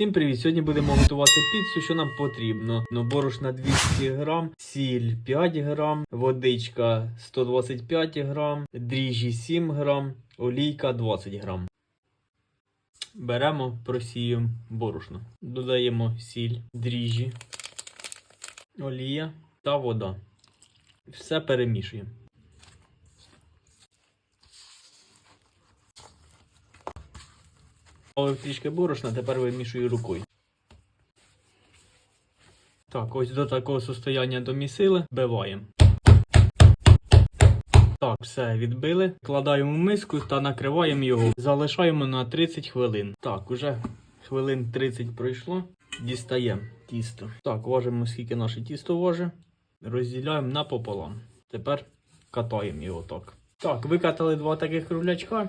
Всім привіт! Сьогодні будемо готувати піцу, що нам потрібно. Ну, борошна 200 грам, сіль 5 грам, водичка 125 грам, дріжджі 7 грам, олійка 20 грам. Беремо, просіюємо борошно. Додаємо сіль, дріжджі, олія та вода. Все перемішуємо. Трішки борошна, тепер вимішую рукою. Так, ось до такого состояння домісили, вбиваємо. Так, все відбили. Кладаємо в миску та накриваємо його. Залишаємо на 30 хвилин. Так, уже хвилин 30 пройшло. Дістаємо тісто. Так, важимо, скільки наше тісто важить. Розділяємо напополам. Тепер катаємо його так. Так, викатали два таких круглячка.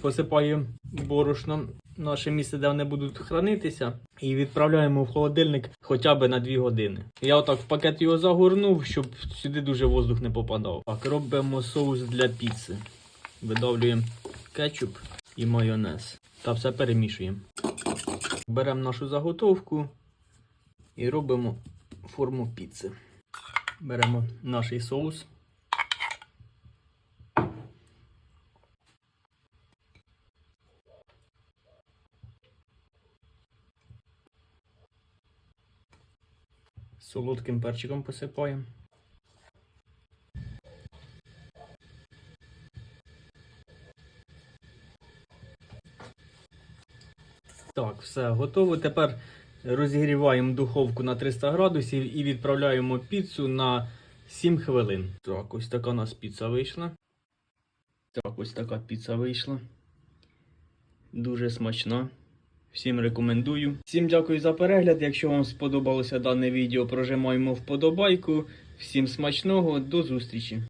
Посипаємо борошном наше місце, де вони будуть хранитися, і відправляємо в холодильник хоча б на 2 години. Я отак в пакет його загорнув, щоб сюди дуже воздух не попадав. Так, робимо соус для піци. Видавлюємо кетчуп і майонез. Та все перемішуємо. Беремо нашу заготовку і робимо форму піци. Беремо наш соус. Солодким перчиком посипаємо. Так, все готово. Тепер розігріваємо духовку на 300 градусів і відправляємо піцу на 7 хвилин. Так, ось така у нас піца вийшла. Так, ось така піца вийшла. Дуже смачна. Всім рекомендую. Всім дякую за перегляд. Якщо вам сподобалося дане відео, прожимаємо вподобайку. Всім смачного, до зустрічі!